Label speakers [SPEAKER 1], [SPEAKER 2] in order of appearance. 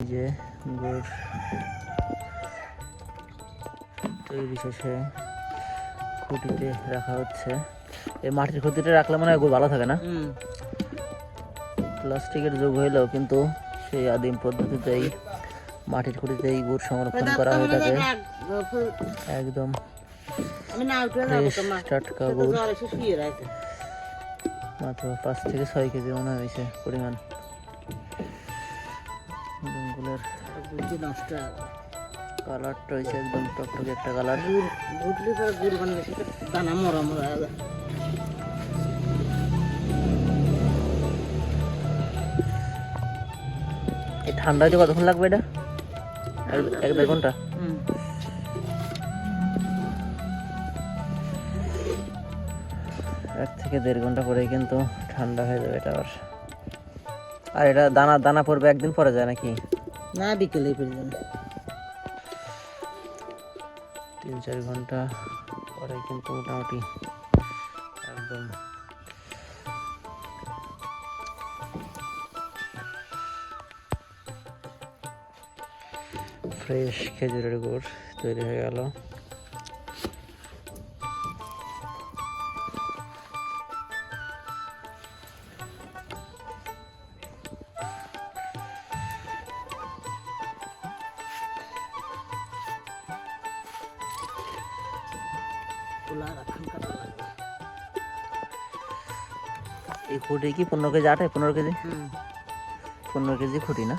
[SPEAKER 1] এই যে গুড় তৈরি শেষে খুঁটিতে রাখা হচ্ছে। এই মাটির খুঁটিতে রাখলে মনে হয় গুড় ভালো থাকে না? প্লাস্টিকের যুগ হইলেও কিন্তু সেই আদিম পদ্ধতিতেই মাটির খুঁটিতেই গুড় সংরক্ষণ করা হয়ে থাকে। একদম। টাটকা গুড়। মাত্র পাঁচ থেকে ছয় কেজি মনে হয়েছে পরিমাণ।
[SPEAKER 2] হবে।
[SPEAKER 1] কালারটা হয়েছে একদম টকটকে একটা কালার।
[SPEAKER 2] গুড় পরে গুড় বানিয়ে দানা মরা মরা
[SPEAKER 1] এই ঠান্ডা হইতে কতক্ষণ লাগবে এটা? এক- এক দেড়
[SPEAKER 2] ঘণ্টা?
[SPEAKER 1] এক থেকে দেড় ঘণ্টা পরে কিন্তু ঠান্ডা হয়ে যাবে এটা আবার। আর এটা দানা দানা পড়বে একদিন পরে যায় নাকি?
[SPEAKER 2] না বিকেলে পর্যন্ত
[SPEAKER 1] তিন চার ঘণ্টা পরে কিন্তু মোটামুটি একদম ফ্রেশ খেজুরের গুড় তৈরি হয়ে গেল।
[SPEAKER 2] খোলা রাখান কাটা লাগবে
[SPEAKER 1] এই খুঁটি কি পনেরো কেজি আটে পনেরো কেজি? পনেরো কেজি খুঁটি না?